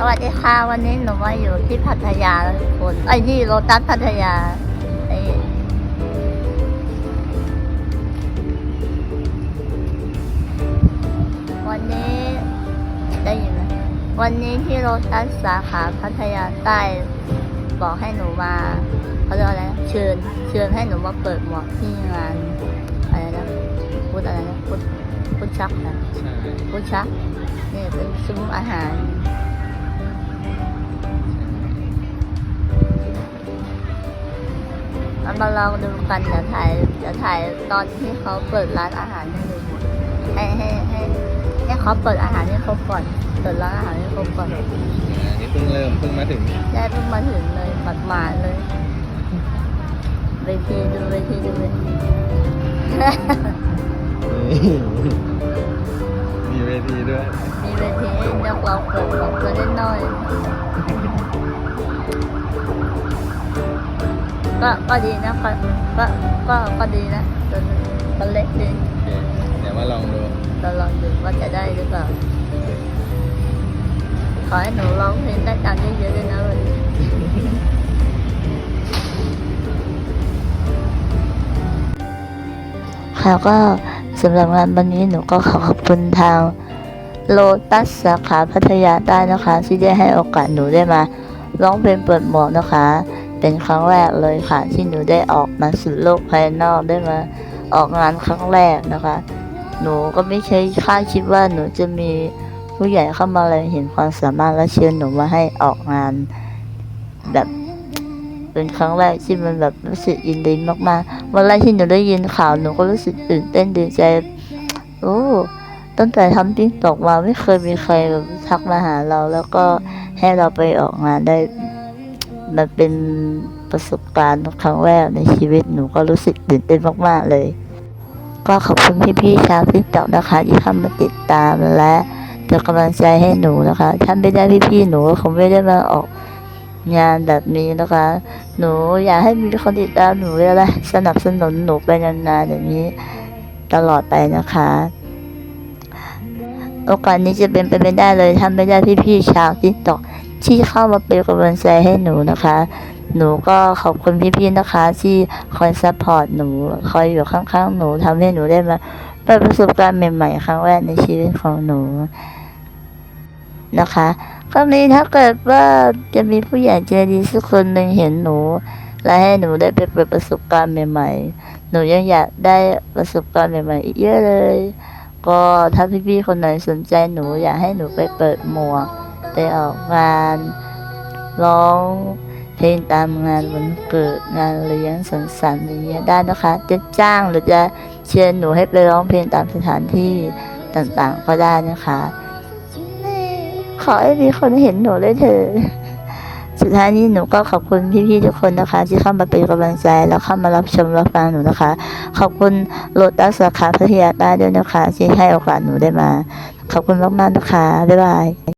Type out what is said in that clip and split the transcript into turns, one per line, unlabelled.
สวัสดีค่ะ วันนี้หนูมาอยู่ที่พัทยาแล้วทุกคนไอ้ที่โรตัสพัทยาไอ้วันนี้ได้ยินไหมวันนี้ที่โรตัสสาขาพัทยาใต้บอกให้หนูมาเขาเรียกว่าอะไรนะเชิญ เชิญให้หนูมาเปิดหมวกที่งานอะไรนะพูดอะไรนะพูดพูดชักนะ
ใช่
พูดชักนี่เป็นซุ้มอาหาร มันมาลองดูกันเดี๋ยวถ่ายเดี๋ยวถ่ายตอนที่เขาเปิดร้านอาหารให้ดูหมดให้ให้ให้ให้เขาเปิดอาหารให้ครบก่อนเปิดร้านอาหารให้ครบก่อน
อันนี้เพิ่งเริ่มเพิ่งมาถึง
ได้เพิ่งมาถึงเลยปัดหมาดเลยเวทีดูเวทีดูเวที
มีเวทีด้วย
มีเวทีให้นักร้องเปิดของตัวเล่นน้อย ก็ก็ดีนะก็ก็ก็ก็ดีนะตัวนึงก็เล็กดี
โอเคเดี๋ยวมาลองดู
เราลองดูว่าจะได้หรือเปล่าขอให้หนูร้องเพลงได้ตังค์เยอะๆด้วยนะวันนี้ค่ะก็สำหรับงานวันนี้หนูก็ขอขอบคุณทางโลตัสสาขาพัทยาใต้นะคะ ที่ได้ให้โอกาสหนูได้มาร้องเพลงเปิดหมวกนะคะ เป็นครั้งแรกเลยค่ะ ที่หนูได้ออกมาสู่โลกภายนอกได้มาออกงานครั้งแรกนะคะ หนูก็ไม่ใช่คาดคิดว่าหนูจะมีผู้ใหญ่เข้ามาเลยเห็นความสามารถและเชิญหนูมาให้ออกงาน แบบเป็นครั้งแรกที่มันแบบรู้สึกยินดีมากๆวันแรกที่หนูได้ยินข่าวหนูก็รู้สึกตื่นเต้นดีใจโอ้ตั้งแต่ทำติ๊กตอกมาไม่เคยมีใครแบบทักมาหาเรา แล้วก็ให้เราไปออกงานได้ มันเป็นประสบการณ์ครั้งแรกในชีวิตหนูก็รู้สึกตื่นเต้นมากๆเลย ก็ขอบคุณพี่ๆชาวติ๊กต็อกนะคะ ที่เข้ามาติดตามและเป็นกำลังใจให้หนูนะคะถ้าไม่ได้พี่ๆหนูก็คงไม่ได้มาออกงานแบบนี้นะคะ หนูอยากให้มีคนติดตามหนูและสนับสนุนหนูไปนานๆอย่างนี้ตลอดไปนะคะ โอกาสนี้จะเป็นไปไม่ได้เลยถ้าไม่ได้พี่ๆชาวติ๊กต็อก ที่เข้ามาเป็นกำลังใจให้หนูนะคะ หนูก็ขอบคุณพี่ๆนะคะ ที่คอยซัพพอร์ตหนู คอยอยู่ข้างๆหนูทำให้หนูได้มาเปิดประสบการณ์ใหม่ๆ ครั้งแรกในชีวิตของหนูนะคะก็มีถ้าเกิดว่าจะมีผู้ใหญ่ใจดีสักคนหนึ่งเห็นหนู และให้หนูได้ไปเปิดประสบการณ์ใหม่ ๆ หนูยังอยากได้ประสบการณ์ใหม่ ๆ อีกเยอะเลย ก็ถ้าพี่ๆคนไหนสนใจหนูอยากให้หนูไปเปิดหมวก ไปออกงานร้องเพลงตามงานวันเกิดงานเลี้ยงสังสรรค์อย่างเงี้ยได้นะคะ จะจ้างหรือจะเชิญหนูให้ไปร้องเพลงตามสถานที่ต่างๆ ก็ได้นะคะขอให้มีคนเห็นหนูเลยเถอะสุดท้ายนี้หนูก็ขอบคุณพี่ๆทุกคนนะคะ ที่เข้ามาเป็นกำลังใจแล้วเข้ามารับชมรับฟังหนูนะคะ ขอบคุณโลตัสสาขาพัทยาใต้ด้วยนะคะ ที่ให้โอกาสหนูได้มา ขอบคุณมากๆนะคะบ๊ายบาย